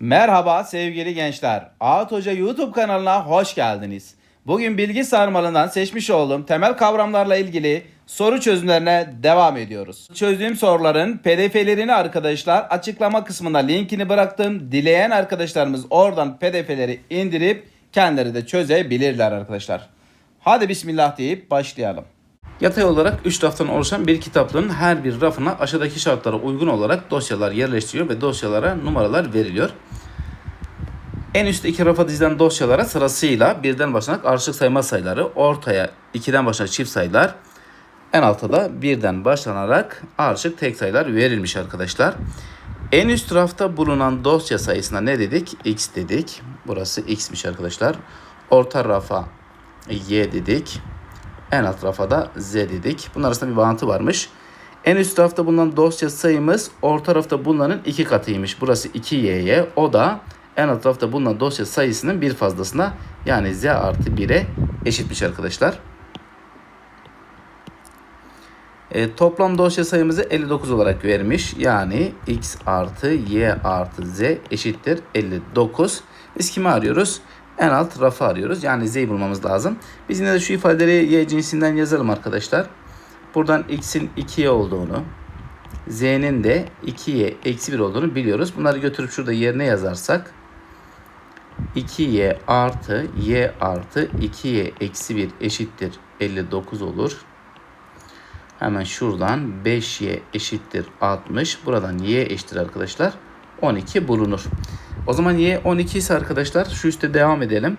Merhaba sevgili gençler. Ağat Hoca YouTube kanalına hoş geldiniz. Bugün bilgi sarmalından seçmiş olduğum temel kavramlarla ilgili soru çözümlerine devam ediyoruz. Çözdüğüm soruların pdf'lerini arkadaşlar açıklama kısmına linkini bıraktım. Dileyen arkadaşlarımız oradan pdf'leri indirip kendileri de çözebilirler arkadaşlar. Hadi bismillah deyip başlayalım. Yatay olarak 3 raftan oluşan bir kitaplığın her bir rafına aşağıdaki şartlara uygun olarak dosyalar yerleştiriliyor ve dosyalara numaralar veriliyor. En üst iki rafa dizilen dosyalara sırasıyla birden başlayarak ardışık sayma sayıları, ortaya ikiden başlayarak çift sayılar, en altta da birden başlanarak ardışık tek sayılar verilmiş arkadaşlar. En üst rafta bulunan dosya sayısına ne dedik? X dedik. Burası X'miş arkadaşlar. Orta rafa Y dedik. En alt rafa da Z dedik. Bunun arasında bir bağıntı varmış. En üst rafta bulunan dosya sayımız orta rafta bulunanın iki katıymış. Burası 2y'ye. O da en alt rafta bulunan dosya sayısının bir fazlasına yani z artı 1'e eşitmiş arkadaşlar. E, toplam dosya sayımızı 59 olarak vermiş. Yani x artı y artı z eşittir 59. Biz kimi arıyoruz? En alt rafı arıyoruz. Yani z'yi bulmamız lazım. Biz yine de şu ifadeleri y cinsinden yazalım arkadaşlar. Buradan x'in 2y olduğunu, z'nin de 2y eksi 1 olduğunu biliyoruz. Bunları götürüp şurada yerine yazarsak 2y artı y artı 2y eksi 1 eşittir 59 olur. Hemen şuradan 5y eşittir 60. Buradan y eşittir arkadaşlar 12 bulunur. O zaman y 12 ise arkadaşlar şu üstte devam edelim.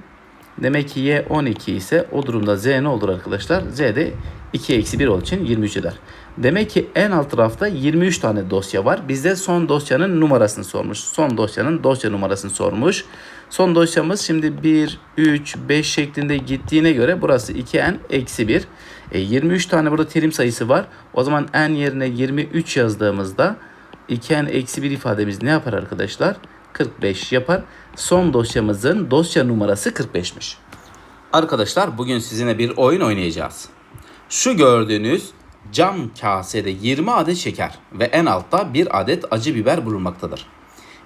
Demek ki y 12 ise o durumda z ne olur arkadaşlar? z de 2 eksi 1 olduğu için 23 eder. Demek ki en alt tarafta 23 tane dosya var. Bizde son dosyanın numarasını sormuş. Son dosyanın dosya numarasını sormuş. Son dosyamız şimdi 1, 3, 5 şeklinde gittiğine göre burası 2n eksi 1. E, 23 tane burada terim sayısı var. O zaman n yerine 23 yazdığımızda 2n eksi 1 ifademiz ne yapar arkadaşlar? 45 yapar. Son dosyamızın dosya numarası 45'miş. Arkadaşlar bugün sizinle bir oyun oynayacağız. Şu gördüğünüz cam kasede 20 adet şeker ve en altta bir adet acı biber bulunmaktadır.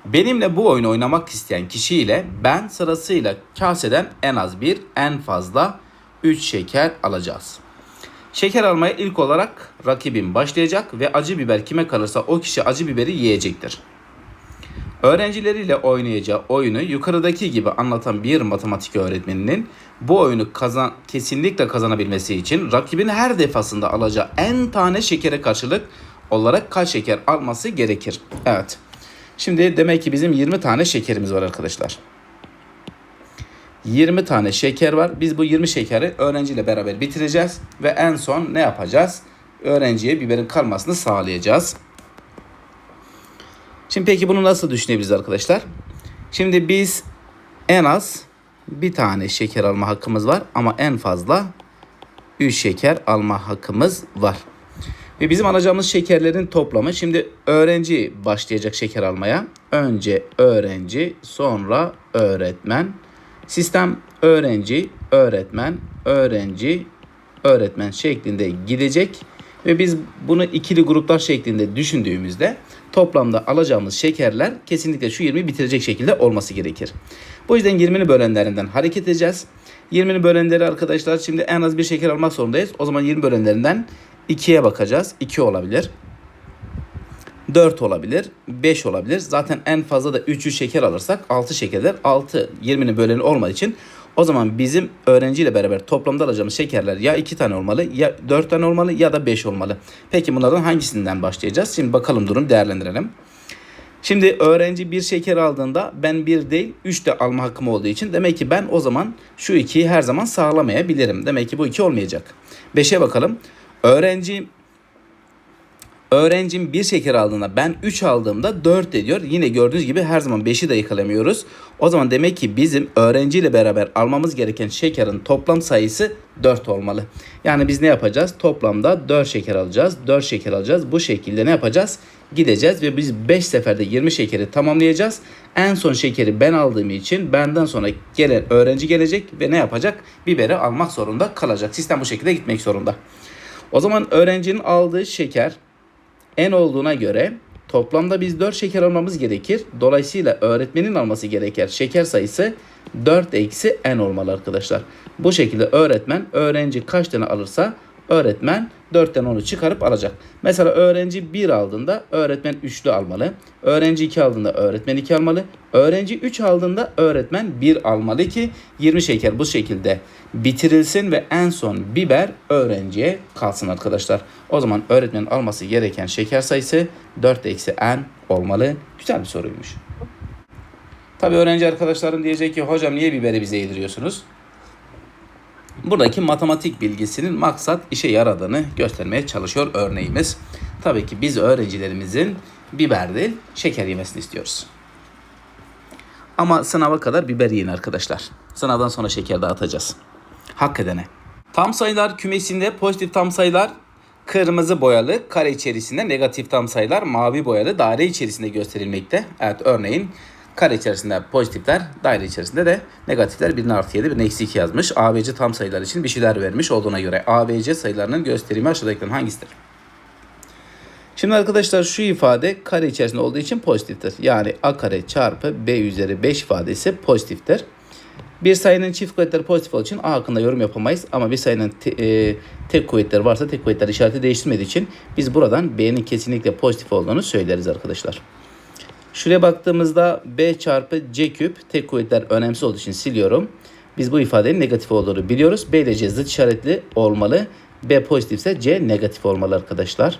Benimle bu oyunu oynamak isteyen kişiyle ben sırasıyla kaseden en az bir, en fazla 3 şeker alacağız. Şeker almaya ilk olarak rakibim başlayacak ve acı biber kime kalırsa o kişi acı biberi yiyecektir. Öğrencileriyle oynayacağı oyunu yukarıdaki gibi anlatan bir matematik öğretmeninin bu oyunu kazan kesinlikle kazanabilmesi için rakibin her defasında alacağı en tane şekere karşılık olarak kaç şeker alması gerekir? Evet. Şimdi demek ki bizim 20 tane şekerimiz var arkadaşlar. 20 tane şeker var. Biz bu 20 şekeri öğrenciyle beraber bitireceğiz ve en son ne yapacağız? Öğrenciye biberin kalmasını sağlayacağız. Şimdi peki bunu nasıl düşünebiliriz arkadaşlar? Şimdi biz en az bir tane şeker alma hakkımız var ama en fazla 3 şeker alma hakkımız var. Ve bizim alacağımız şekerlerin toplamı şimdi öğrenci başlayacak şeker almaya. Önce öğrenci, sonra öğretmen. Sistem öğrenci, öğretmen, öğrenci, öğretmen şeklinde gidecek. Ve biz bunu ikili gruplar şeklinde düşündüğümüzde toplamda alacağımız şekerler kesinlikle şu 20'yi bitirecek şekilde olması gerekir. Bu yüzden 20'ni bölenlerinden hareket edeceğiz. 20'ni bölenleri arkadaşlar şimdi en az bir şeker almak zorundayız. O zaman 20 bölenlerinden 2'ye bakacağız. 2 olabilir. 4 olabilir, 5 olabilir. Zaten en fazla da 3'ü şeker alırsak 6 şekerler 6 20'nin böleni olmadığı için o zaman bizim öğrenciyle beraber toplamda alacağımız şekerler ya 2 tane olmalı ya 4 tane olmalı ya da 5 olmalı. Peki bunlardan hangisinden başlayacağız? Şimdi bakalım durum değerlendirelim. Şimdi öğrenci bir şeker aldığında ben bir değil 3 de alma hakkım olduğu için demek ki ben o zaman şu 2'yi her zaman sağlamayabilirim. Demek ki bu 2 olmayacak. 5'e bakalım. Öğrenci Öğrencim bir şeker aldığında ben 3 aldığımda 4 ediyor. Yine gördüğünüz gibi her zaman 5'i de yakalamıyoruz. O zaman demek ki bizim öğrenciyle beraber almamız gereken şekerin toplam sayısı 4 olmalı. Yani biz ne yapacağız? Toplamda 4 şeker alacağız. 4 şeker alacağız. Bu şekilde ne yapacağız? Gideceğiz ve biz 5 seferde 20 şekeri tamamlayacağız. En son şekeri ben aldığım için benden sonra gelen öğrenci gelecek ve ne yapacak? Biberi almak zorunda kalacak. Sistem bu şekilde gitmek zorunda. O zaman öğrencinin aldığı şeker n olduğuna göre Toplamda biz 4 şeker almamız gerekir. Dolayısıyla öğretmenin alması gereken şeker sayısı 4 eksi n olmalı arkadaşlar. Bu şekilde öğretmen öğrenci kaç tane alırsa öğretmen 4'ten onu çıkarıp alacak. Mesela öğrenci 1 aldığında öğretmen 3'lü almalı. Öğrenci 2 aldığında öğretmen 2 almalı. Öğrenci 3 aldığında öğretmen 1 almalı ki 20 şeker bu şekilde bitirilsin ve en son biber öğrenciye kalsın arkadaşlar. O zaman öğretmenin alması gereken şeker sayısı 4 eksi n olmalı. Güzel bir soruymuş. Tabi öğrenci arkadaşlarım diyecek ki hocam niye biberi bize yediriyorsunuz? Buradaki matematik bilgisinin maksat işe yaradığını göstermeye çalışıyor örneğimiz. Tabii ki biz öğrencilerimizin biber değil şeker yemesini istiyoruz. Ama sınava kadar biber yiyin arkadaşlar. Sınavdan sonra şeker dağıtacağız. Hak edene. Tam sayılar kümesinde pozitif tam sayılar kırmızı boyalı kare içerisinde negatif tam sayılar mavi boyalı daire içerisinde gösterilmekte. Evet örneğin kare içerisinde pozitifler, daire içerisinde de negatifler 1'in artı 7, 1'in eksi 2 yazmış. ABC tam sayılar için bir şeyler vermiş olduğuna göre ABC sayılarının gösterimi aşağıdakilerin hangisidir? Şimdi arkadaşlar şu ifade kare içerisinde olduğu için pozitiftir. Yani a kare çarpı b üzeri 5 ifadesi pozitiftir. Bir sayının çift kuvvetleri pozitif olduğu için a hakkında yorum yapamayız. Ama bir sayının te, e, tek kuvvetleri varsa tek kuvvetler işareti değiştirmediği için biz buradan b'nin kesinlikle pozitif olduğunu söyleriz arkadaşlar. Şuraya baktığımızda b çarpı c küp tek kuvvetler önemsiz olduğu için siliyorum. Biz bu ifadenin negatif olduğunu biliyoruz. b ile c zıt işaretli olmalı. b pozitifse c negatif olmalı arkadaşlar.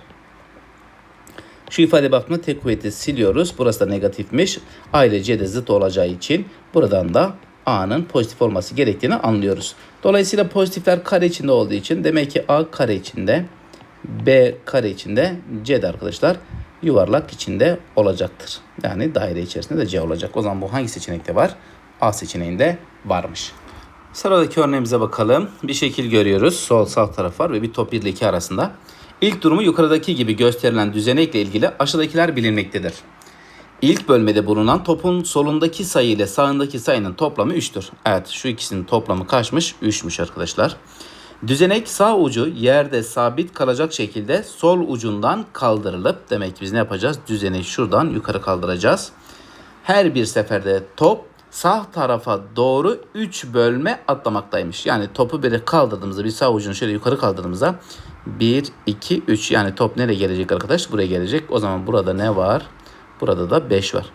Şu ifade baktığımda tek kuvveti siliyoruz. Burası da negatifmiş. A ile C de zıt olacağı için buradan da A'nın pozitif olması gerektiğini anlıyoruz. Dolayısıyla pozitifler kare içinde olduğu için demek ki A kare içinde, B kare içinde, C de arkadaşlar yuvarlak içinde olacaktır. Yani daire içerisinde de C olacak. O zaman bu hangi seçenekte var? A seçeneğinde varmış. Sıradaki örneğimize bakalım. Bir şekil görüyoruz. Sol sağ taraf var ve bir top 1 ile 2 arasında. İlk durumu yukarıdaki gibi gösterilen düzenekle ilgili aşağıdakiler bilinmektedir. İlk bölmede bulunan topun solundaki sayı ile sağındaki sayının toplamı 3'tür. Evet şu ikisinin toplamı kaçmış? 3'müş arkadaşlar. Düzenek sağ ucu yerde sabit kalacak şekilde sol ucundan kaldırılıp demek ki biz ne yapacağız? Düzeneği şuradan yukarı kaldıracağız. Her bir seferde top sağ tarafa doğru 3 bölme atlamaktaymış. Yani topu böyle kaldırdığımızda bir sağ ucunu şöyle yukarı kaldırdığımızda 1, 2, 3 yani top nereye gelecek arkadaş? Buraya gelecek. O zaman burada ne var? Burada da 5 var.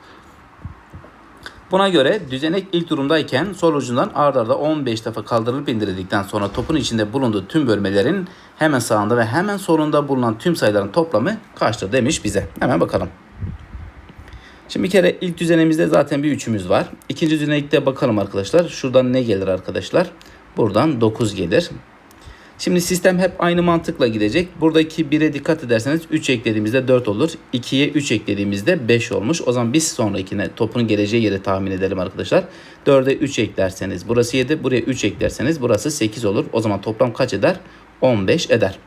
Buna göre düzenek ilk durumdayken sol ucundan ardarda arda 15 defa kaldırılıp indirildikten sonra topun içinde bulunduğu tüm bölmelerin hemen sağında ve hemen solunda bulunan tüm sayıların toplamı kaçtır demiş bize. Hemen bakalım. Şimdi bir kere ilk düzenemizde zaten bir üçümüz var. İkinci düzenekte bakalım arkadaşlar. Şuradan ne gelir arkadaşlar? Buradan 9 gelir. Şimdi sistem hep aynı mantıkla gidecek. Buradaki 1'e dikkat ederseniz 3 eklediğimizde 4 olur. 2'ye 3 eklediğimizde 5 olmuş. O zaman biz sonrakine topun geleceği yeri tahmin edelim arkadaşlar. 4'e 3 eklerseniz burası 7. Buraya 3 eklerseniz burası 8 olur. O zaman toplam kaç eder? 15 eder.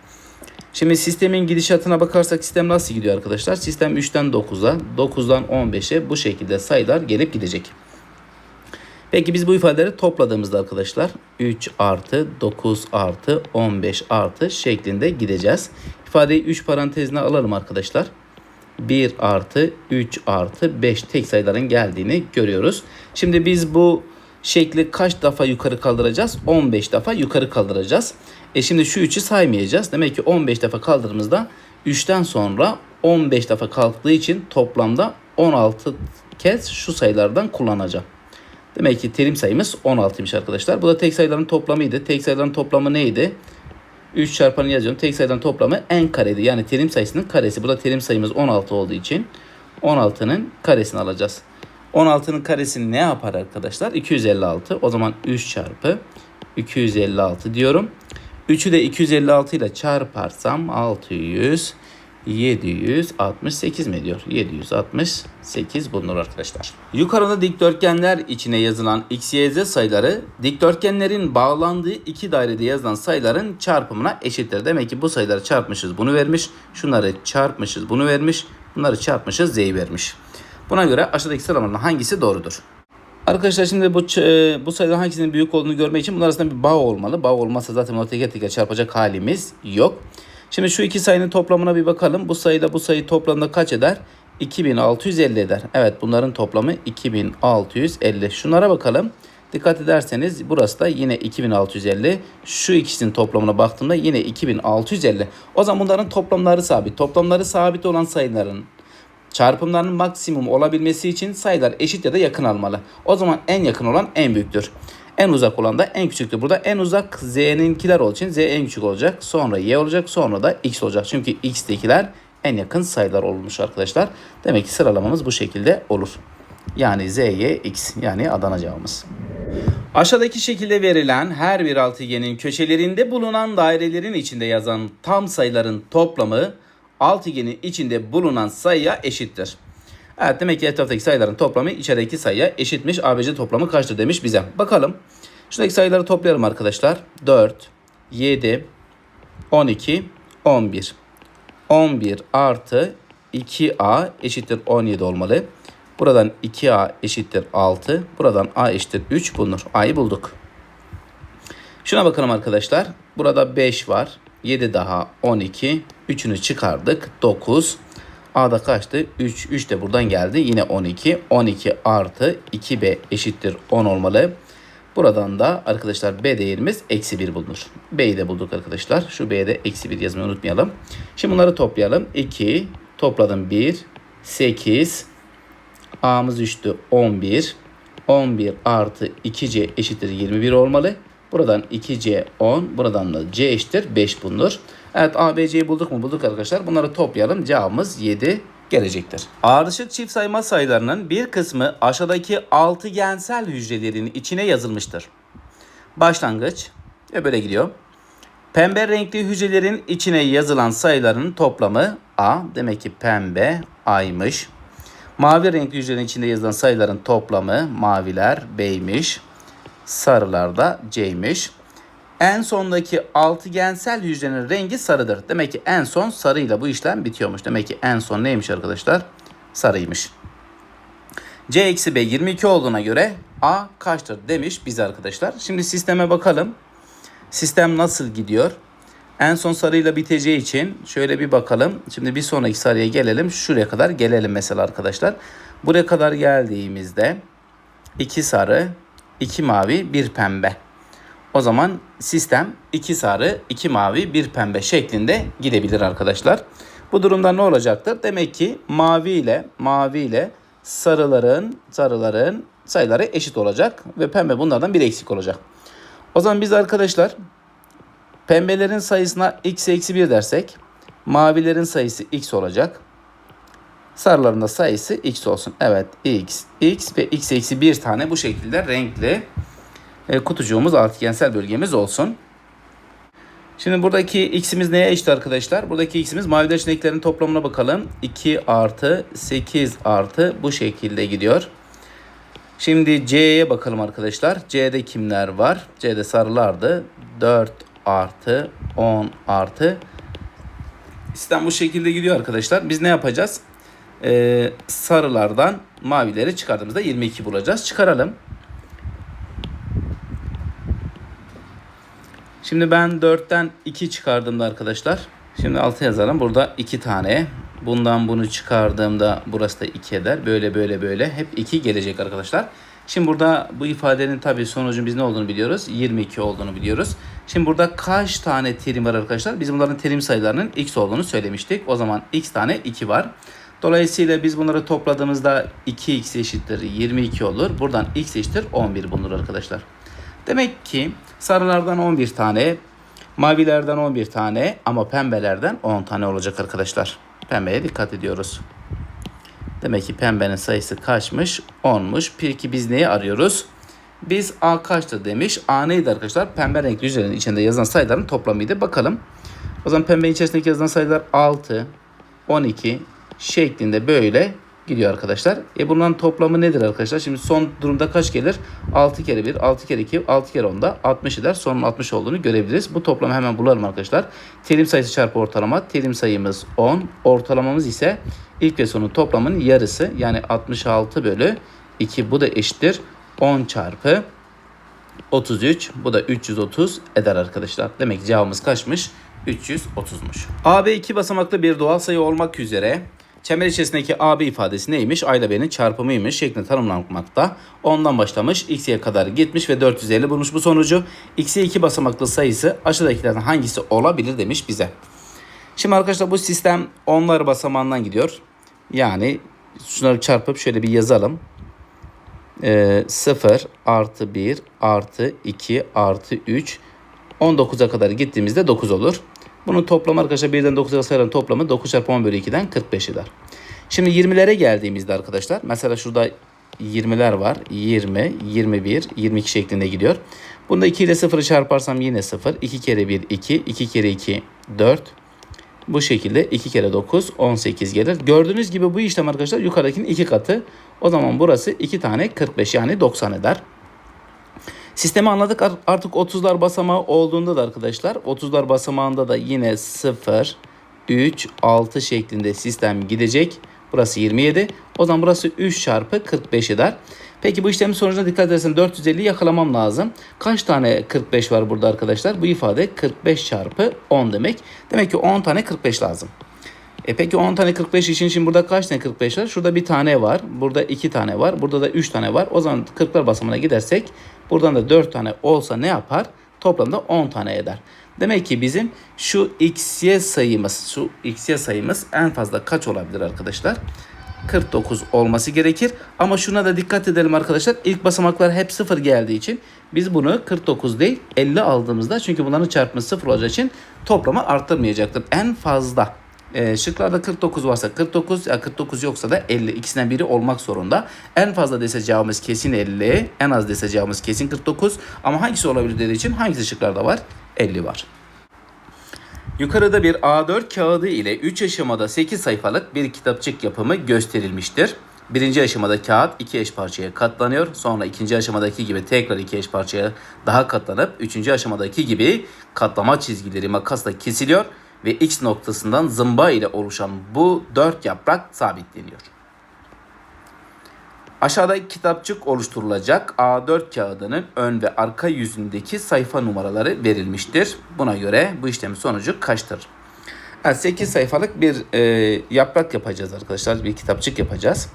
Şimdi sistemin gidişatına bakarsak sistem nasıl gidiyor arkadaşlar? Sistem 3'ten 9'a, 9'dan 15'e bu şekilde sayılar gelip gidecek. Peki biz bu ifadeleri topladığımızda arkadaşlar 3 artı 9 artı 15 artı şeklinde gideceğiz. İfadeyi 3 parantezine alalım arkadaşlar. 1 artı 3 artı 5 tek sayıların geldiğini görüyoruz. Şimdi biz bu şekli kaç defa yukarı kaldıracağız? 15 defa yukarı kaldıracağız. E şimdi şu 3'ü saymayacağız. Demek ki 15 defa kaldırdığımızda 3'ten sonra 15 defa kalktığı için toplamda 16 kez şu sayılardan kullanacağım. Demek ki terim sayımız 16'ymış arkadaşlar. Bu da tek sayıların toplamıydı. Tek sayıların toplamı neydi? 3 çarpanı yazıyorum. Tek sayıların toplamı n kareydi. Yani terim sayısının karesi. Burada terim sayımız 16 olduğu için 16'nın karesini alacağız. 16'nın karesini ne yapar arkadaşlar? 256. O zaman 3 çarpı 256 diyorum. 3'ü de 256 ile çarparsam 600 768 mi ediyor? 768 bulunur arkadaşlar. Yukarıda dikdörtgenler içine yazılan x, y, z sayıları dikdörtgenlerin bağlandığı iki dairede yazılan sayıların çarpımına eşittir. Demek ki bu sayıları çarpmışız bunu vermiş. Şunları çarpmışız bunu vermiş. Bunları çarpmışız z'yi vermiş. Buna göre aşağıdaki sıralamanın hangisi doğrudur? Arkadaşlar şimdi bu bu sayıların hangisinin büyük olduğunu görmek için bunlar arasında bir bağ olmalı. Bağ olmazsa zaten onu teker teker çarpacak halimiz yok. Şimdi şu iki sayının toplamına bir bakalım. Bu sayıyla bu sayı toplamda kaç eder? 2650 eder. Evet bunların toplamı 2650. Şunlara bakalım. Dikkat ederseniz burası da yine 2650. Şu ikisinin toplamına baktığımda yine 2650. O zaman bunların toplamları sabit. Toplamları sabit olan sayıların çarpımlarının maksimum olabilmesi için sayılar eşit ya da yakın almalı. O zaman en yakın olan en büyüktür. En uzak olan da en küçüktür. Burada en uzak z'ninkiler olduğu için z en küçük olacak. Sonra y olacak. Sonra da x olacak. Çünkü x'tekiler en yakın sayılar olmuş arkadaşlar. Demek ki sıralamamız bu şekilde olur. Yani z, y, x yani Adana cevabımız. Aşağıdaki şekilde verilen her bir altıgenin köşelerinde bulunan dairelerin içinde yazan tam sayıların toplamı altıgenin içinde bulunan sayıya eşittir. Evet demek ki etraftaki sayıların toplamı içerideki sayıya eşitmiş. ABC toplamı kaçtır demiş bize. Bakalım. Şuradaki sayıları toplayalım arkadaşlar. 4, 7, 12, 11. 11 artı 2A eşittir 17 olmalı. Buradan 2A eşittir 6. Buradan A eşittir 3 bulunur. A'yı bulduk. Şuna bakalım arkadaşlar. Burada 5 var. 7 daha 12. 3'ünü çıkardık. 9. A'da kaçtı? 3. 3 de buradan geldi. Yine 12. 12 artı 2B eşittir 10 olmalı. Buradan da arkadaşlar B değerimiz eksi 1 bulunur. B'yi de bulduk arkadaşlar. Şu B'ye de eksi 1 yazmayı unutmayalım. Şimdi bunları toplayalım. 2 topladım 1. 8. A'mız 3'tü 11. 11 artı 2C eşittir 21 olmalı. Buradan 2C 10. Buradan da C eşittir 5 bulunur. Evet A, B, C'yi bulduk mu? Bulduk arkadaşlar. Bunları toplayalım. Cevabımız 7 gelecektir. Ardışık çift sayma sayılarının bir kısmı aşağıdaki altıgensel hücrelerin içine yazılmıştır. Başlangıç ve böyle gidiyor. Pembe renkli hücrelerin içine yazılan sayıların toplamı A. Demek ki pembe A'ymış. Mavi renkli hücrelerin içinde yazılan sayıların toplamı maviler B'ymiş. Sarılar da C'ymiş. En sondaki altıgensel hücrenin rengi sarıdır. Demek ki en son sarıyla bu işlem bitiyormuş. Demek ki en son neymiş arkadaşlar? Sarıymış. C eksi B 22 olduğuna göre A kaçtır demiş bize arkadaşlar. Şimdi sisteme bakalım. Sistem nasıl gidiyor? En son sarıyla biteceği için şöyle bir bakalım. Şimdi bir sonraki sarıya gelelim. Şuraya kadar gelelim mesela arkadaşlar. Buraya kadar geldiğimizde iki sarı, iki mavi, bir pembe. O zaman sistem iki sarı, iki mavi, bir pembe şeklinde gidebilir arkadaşlar. Bu durumda ne olacaktır? Demek ki mavi ile mavi ile sarıların sarıların sayıları eşit olacak ve pembe bunlardan bir eksik olacak. O zaman biz arkadaşlar pembelerin sayısına x eksi 1 dersek mavilerin sayısı x olacak. Sarıların da sayısı x olsun. Evet x, x ve x eksi 1 tane bu şekilde renkli kutucuğumuz altıgensel bölgemiz olsun. Şimdi buradaki x'imiz neye eşit arkadaşlar? Buradaki x'imiz maviler çiçeklerin toplamına bakalım. 2 artı 8 artı bu şekilde gidiyor. Şimdi C'ye bakalım arkadaşlar. C'de kimler var? C'de sarılardı. 4 artı 10 artı. Sistem bu şekilde gidiyor arkadaşlar. Biz ne yapacağız? Ee, sarılardan mavileri çıkardığımızda 22 bulacağız. Çıkaralım. Şimdi ben 4'ten 2 çıkardığımda arkadaşlar. Şimdi 6 yazalım. Burada 2 tane. Bundan bunu çıkardığımda burası da 2 eder. Böyle böyle böyle. Hep 2 gelecek arkadaşlar. Şimdi burada bu ifadenin tabii sonucun biz ne olduğunu biliyoruz. 22 olduğunu biliyoruz. Şimdi burada kaç tane terim var arkadaşlar? Biz bunların terim sayılarının x olduğunu söylemiştik. O zaman x tane 2 var. Dolayısıyla biz bunları topladığımızda 2x eşittir 22 olur. Buradan x eşittir 11 bulunur arkadaşlar. Demek ki sarılardan 11 tane, mavilerden 11 tane ama pembelerden 10 tane olacak arkadaşlar. Pembeye dikkat ediyoruz. Demek ki pembenin sayısı kaçmış? 10'muş. Peki biz neyi arıyoruz? Biz A kaçtı demiş. A neydi arkadaşlar? Pembe renkli hücrelerin içinde yazılan sayıların toplamıydı. Bakalım. O zaman pembenin içerisindeki yazılan sayılar 6, 12 şeklinde böyle gidiyor arkadaşlar. E bunların toplamı nedir arkadaşlar? Şimdi son durumda kaç gelir? 6 kere 1, 6 kere 2, 6 kere 10 da 60 eder. Sonun 60 olduğunu görebiliriz. Bu toplamı hemen bulalım arkadaşlar. Terim sayısı çarpı ortalama. Terim sayımız 10. Ortalamamız ise ilk ve sonun toplamının yarısı. Yani 66 bölü 2. Bu da eşittir. 10 çarpı 33. Bu da 330 eder arkadaşlar. Demek ki cevabımız kaçmış? 330'muş. AB iki basamaklı bir doğal sayı olmak üzere Çember içerisindeki AB ifadesi neymiş? A ile B'nin çarpımıymış şeklinde tanımlanmakta. Ondan başlamış, x'ye kadar gitmiş ve 450 bulmuş bu sonucu. x'e 2 basamaklı sayısı aşağıdakilerden hangisi olabilir demiş bize. Şimdi arkadaşlar bu sistem onlar basamağından gidiyor. Yani şunları çarpıp şöyle bir yazalım. Ee, 0 artı 1 artı 2 artı 3 19'a kadar gittiğimizde 9 olur. Bunun toplamı arkadaşlar 1'den 9'a sayıların toplamı 9 çarpı 10 bölü 2'den 45 eder. Şimdi 20'lere geldiğimizde arkadaşlar mesela şurada 20'ler var. 20, 21, 22 şeklinde gidiyor. Bunda 2 ile 0'ı çarparsam yine 0. 2 kere 1 2, 2 kere 2 4. Bu şekilde 2 kere 9 18 gelir. Gördüğünüz gibi bu işlem arkadaşlar yukarıdakinin 2 katı. O zaman burası 2 tane 45 yani 90 eder. Sistemi anladık artık 30'lar basamağı olduğunda da arkadaşlar 30'lar basamağında da yine 0, 3, 6 şeklinde sistem gidecek. Burası 27. O zaman burası 3 çarpı 45 eder. Peki bu işlemin sonucuna dikkat edersen 450 yakalamam lazım. Kaç tane 45 var burada arkadaşlar? Bu ifade 45 çarpı 10 demek. Demek ki 10 tane 45 lazım. E peki 10 tane 45 için şimdi burada kaç tane 45 var? Şurada bir tane var. Burada 2 tane var. Burada da 3 tane var. O zaman 40'lar basamına gidersek buradan da 4 tane olsa ne yapar? Toplamda 10 tane eder. Demek ki bizim şu xy sayımız, şu xy sayımız en fazla kaç olabilir arkadaşlar? 49 olması gerekir. Ama şuna da dikkat edelim arkadaşlar. İlk basamaklar hep 0 geldiği için biz bunu 49 değil 50 aldığımızda çünkü bunların çarpımı 0 olacağı için toplamı arttırmayacaktır. En fazla e, şıklarda 49 varsa 49, ya 49 yoksa da 50. ikisinden biri olmak zorunda. En fazla dese cevabımız kesin 50, en az dese cevabımız kesin 49. Ama hangisi olabilir dediği için hangisi şıklarda var? 50 var. Yukarıda bir A4 kağıdı ile 3 aşamada 8 sayfalık bir kitapçık yapımı gösterilmiştir. Birinci aşamada kağıt iki eş parçaya katlanıyor. Sonra ikinci aşamadaki gibi tekrar iki eş parçaya daha katlanıp üçüncü aşamadaki gibi katlama çizgileri makasla kesiliyor ve X noktasından zımba ile oluşan bu dört yaprak sabitleniyor. Aşağıdaki kitapçık oluşturulacak A4 kağıdının ön ve arka yüzündeki sayfa numaraları verilmiştir. Buna göre bu işlemin sonucu kaçtır? Evet, 8 sayfalık bir e, yaprak yapacağız arkadaşlar. Bir kitapçık yapacağız.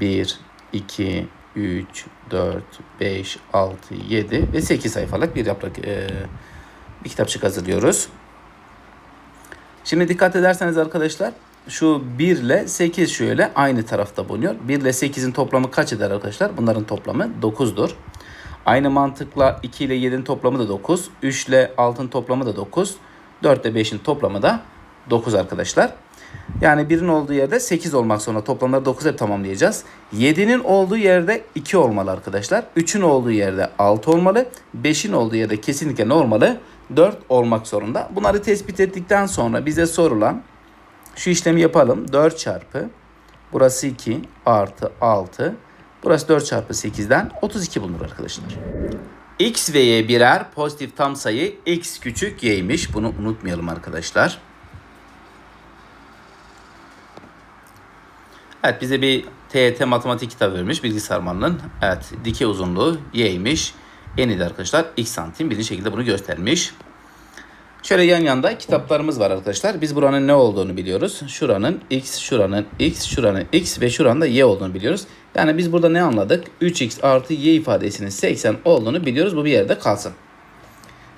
1, 2, 3, 4, 5, 6, 7 ve 8 sayfalık bir yaprak e, bir kitapçık hazırlıyoruz. Şimdi dikkat ederseniz arkadaşlar şu 1 ile 8 şöyle aynı tarafta bulunuyor. 1 ile 8'in toplamı kaç eder arkadaşlar? Bunların toplamı 9'dur. Aynı mantıkla 2 ile 7'nin toplamı da 9. 3 ile 6'nın toplamı da 9. 4 ile 5'in toplamı da 9 arkadaşlar. Yani 1'in olduğu yerde 8 olmak zorunda. Toplamları 9 hep tamamlayacağız. 7'nin olduğu yerde 2 olmalı arkadaşlar. 3'ün olduğu yerde 6 olmalı. 5'in olduğu yerde kesinlikle ne olmalı? 4 olmak zorunda. Bunları tespit ettikten sonra bize sorulan şu işlemi yapalım. 4 çarpı burası 2 artı 6 burası 4 çarpı 8'den 32 bulunur arkadaşlar. X ve Y birer pozitif tam sayı X küçük Y'ymiş. Bunu unutmayalım arkadaşlar. Evet bize bir TET matematik kitabı vermiş bilgi sarmalının. Evet dikey uzunluğu Y'ymiş. Eni de arkadaşlar X santim bir şekilde bunu göstermiş. Şöyle yan yanda kitaplarımız var arkadaşlar. Biz buranın ne olduğunu biliyoruz. Şuranın x, şuranın x, şuranın x ve şuranın da y olduğunu biliyoruz. Yani biz burada ne anladık? 3x artı y ifadesinin 80 olduğunu biliyoruz. Bu bir yerde kalsın.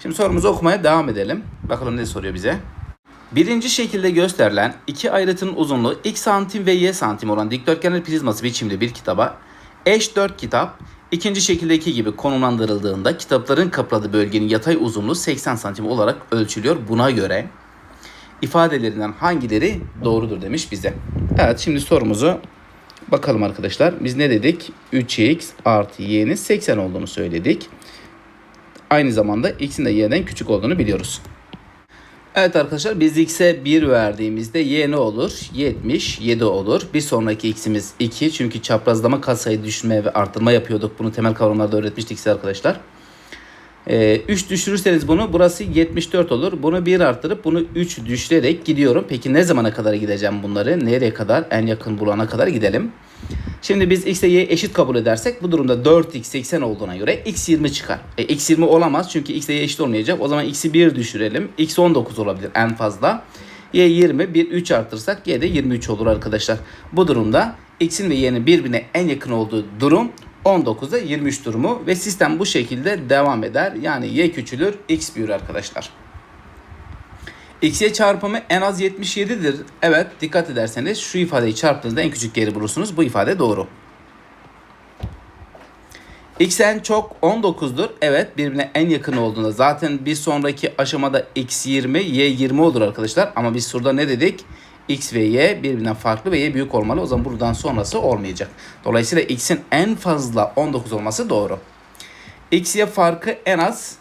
Şimdi sorumuzu okumaya devam edelim. Bakalım ne soruyor bize. Birinci şekilde gösterilen iki ayrıtının uzunluğu x santim ve y santim olan dikdörtgenli prizması biçimde bir kitaba eş 4 kitap İkinci şekildeki gibi konumlandırıldığında kitapların kapladığı bölgenin yatay uzunluğu 80 santim olarak ölçülüyor. Buna göre ifadelerinden hangileri doğrudur demiş bize. Evet şimdi sorumuzu bakalım arkadaşlar. Biz ne dedik? 3x artı y'nin 80 olduğunu söyledik. Aynı zamanda x'in de y'den küçük olduğunu biliyoruz. Evet arkadaşlar biz x'e 1 verdiğimizde y ne olur? 77 olur. Bir sonraki x'imiz 2. Çünkü çaprazlama katsayı düşürme ve arttırma yapıyorduk. Bunu temel kavramlarda öğretmiştik size arkadaşlar. Ee, 3 düşürürseniz bunu burası 74 olur. Bunu 1 arttırıp bunu 3 düşürerek gidiyorum. Peki ne zamana kadar gideceğim bunları? Nereye kadar? En yakın bulana kadar gidelim. Şimdi biz x ile y eşit kabul edersek bu durumda 4x 80 olduğuna göre x 20 çıkar. E, x 20 olamaz çünkü x ile y eşit olmayacak. O zaman x'i 1 düşürelim. x 19 olabilir en fazla. Y 20 bir 3 artırsak Y de 23 olur arkadaşlar. Bu durumda x'in ve y'nin birbirine en yakın olduğu durum 19'da 23 durumu ve sistem bu şekilde devam eder. Yani y küçülür x büyür arkadaşlar. X'ye çarpımı en az 77'dir. Evet dikkat ederseniz şu ifadeyi çarptığınızda en küçük değeri bulursunuz. Bu ifade doğru. X en çok 19'dur. Evet birbirine en yakın olduğunda zaten bir sonraki aşamada x 20, y 20 olur arkadaşlar. Ama biz şurada ne dedik? X ve Y birbirinden farklı ve Y büyük olmalı. O zaman buradan sonrası olmayacak. Dolayısıyla X'in en fazla 19 olması doğru. X Y farkı en az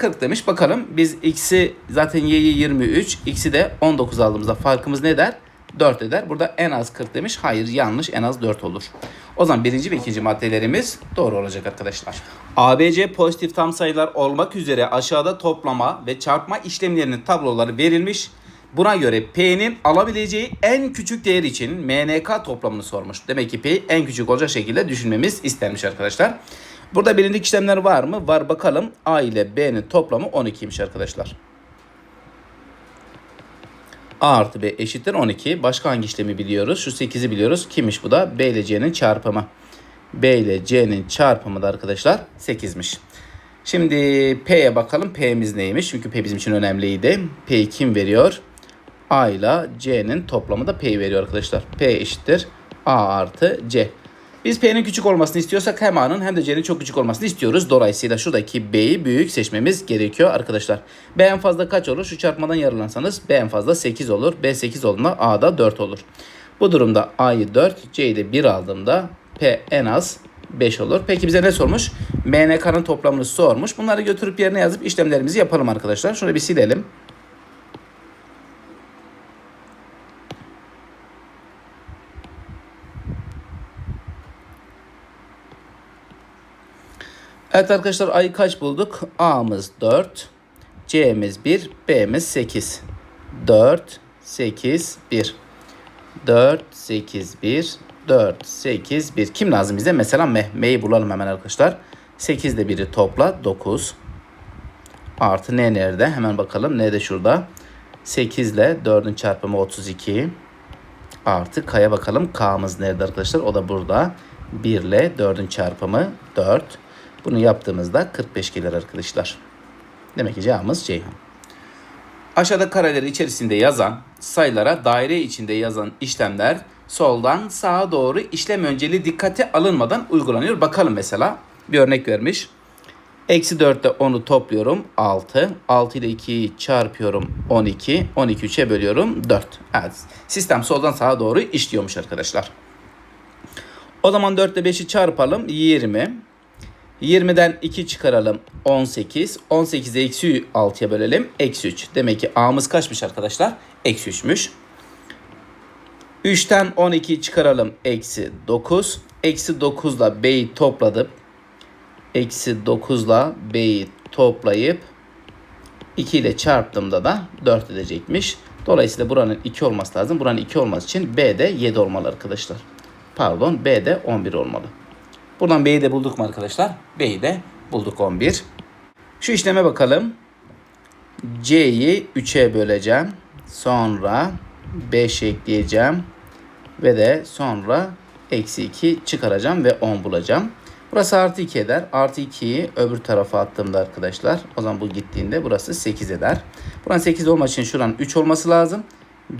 40 demiş. Bakalım biz X'i zaten Y'yi 23, X'i de 19 aldığımızda farkımız ne der? 4 eder. Burada en az 40 demiş. Hayır yanlış en az 4 olur. O zaman birinci ve ikinci maddelerimiz doğru olacak arkadaşlar. ABC pozitif tam sayılar olmak üzere aşağıda toplama ve çarpma işlemlerinin tabloları verilmiş. Buna göre P'nin alabileceği en küçük değer için MNK toplamını sormuş. Demek ki P'yi en küçük olacak şekilde düşünmemiz istenmiş arkadaşlar. Burada bilindik işlemler var mı? Var bakalım. A ile B'nin toplamı 12'ymiş arkadaşlar. A artı B eşittir 12. Başka hangi işlemi biliyoruz? Şu 8'i biliyoruz. Kimmiş bu da? B ile C'nin çarpımı. B ile C'nin çarpımı da arkadaşlar 8'miş. Şimdi P'ye bakalım. P'miz neymiş? Çünkü P bizim için önemliydi. P'yi kim veriyor? A ile C'nin toplamı da P'yi veriyor arkadaşlar. P eşittir A artı C. Biz P'nin küçük olmasını istiyorsak hem A'nın hem de C'nin çok küçük olmasını istiyoruz. Dolayısıyla şuradaki B'yi büyük seçmemiz gerekiyor arkadaşlar. B en fazla kaç olur? Şu çarpmadan yararlansanız B en fazla 8 olur. B 8 olduğunda A da 4 olur. Bu durumda A'yı 4, C'yi de 1 aldığımda P en az 5 olur. Peki bize ne sormuş? MNK'nın toplamını sormuş. Bunları götürüp yerine yazıp işlemlerimizi yapalım arkadaşlar. Şunu bir silelim. Evet arkadaşlar A'yı kaç bulduk? A'mız 4, C'miz 1, B'miz 8. 4, 8, 1. 4, 8, 1, 4, 8, 1. Kim lazım bize? Mesela M. M'yi bulalım hemen arkadaşlar. 8 ile 1'i topla 9. Artı N nerede? Hemen bakalım. N de şurada. 8 ile 4'ün çarpımı 32. Artı K'ya bakalım. K'mız nerede arkadaşlar? O da burada. 1 ile 4'ün çarpımı 4. Bunu yaptığımızda 45 gelir arkadaşlar. Demek ki cevabımız Ceyhan. Aşağıda kareleri içerisinde yazan sayılara daire içinde yazan işlemler soldan sağa doğru işlem önceliği dikkate alınmadan uygulanıyor. Bakalım mesela bir örnek vermiş. Eksi 4 ile 10'u topluyorum 6. 6 ile 2'yi çarpıyorum 12. 12 3'e bölüyorum 4. Evet sistem soldan sağa doğru işliyormuş arkadaşlar. O zaman 4 ile 5'i çarpalım 20. 20'den 2 çıkaralım 18. 18'e eksi 6'ya bölelim. Eksi 3. Demek ki A'mız kaçmış arkadaşlar? Eksi 3'müş. 3'ten 12'yi çıkaralım. Eksi 9. Eksi 9 ile B'yi topladım. Eksi 9 ile B'yi toplayıp 2 ile çarptığımda da 4 edecekmiş. Dolayısıyla buranın 2 olması lazım. Buranın 2 olması için B de 7 olmalı arkadaşlar. Pardon B de 11 olmalı. Buradan B'yi de bulduk mu arkadaşlar? B'yi de bulduk 11. Şu işleme bakalım. C'yi 3'e böleceğim. Sonra 5 ekleyeceğim. Ve de sonra eksi 2 çıkaracağım ve 10 bulacağım. Burası artı 2 eder. Artı 2'yi öbür tarafa attığımda arkadaşlar. O zaman bu gittiğinde burası 8 eder. Buranın 8 olması için şuranın 3 olması lazım.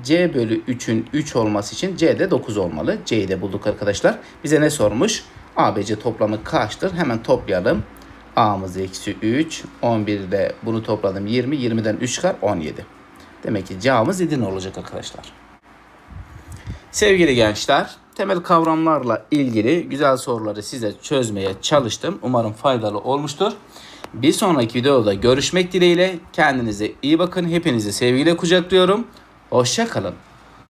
C bölü 3'ün 3 olması için C de 9 olmalı. C'yi de bulduk arkadaşlar. Bize ne sormuş? ABC toplamı kaçtır? Hemen toplayalım. A'mız eksi 3. 11 ile bunu topladım 20. 20'den 3 çıkar 17. Demek ki cevabımız 7 olacak arkadaşlar. Sevgili gençler, temel kavramlarla ilgili güzel soruları size çözmeye çalıştım. Umarım faydalı olmuştur. Bir sonraki videoda görüşmek dileğiyle kendinize iyi bakın. Hepinizi sevgiyle kucaklıyorum. Hoşçakalın.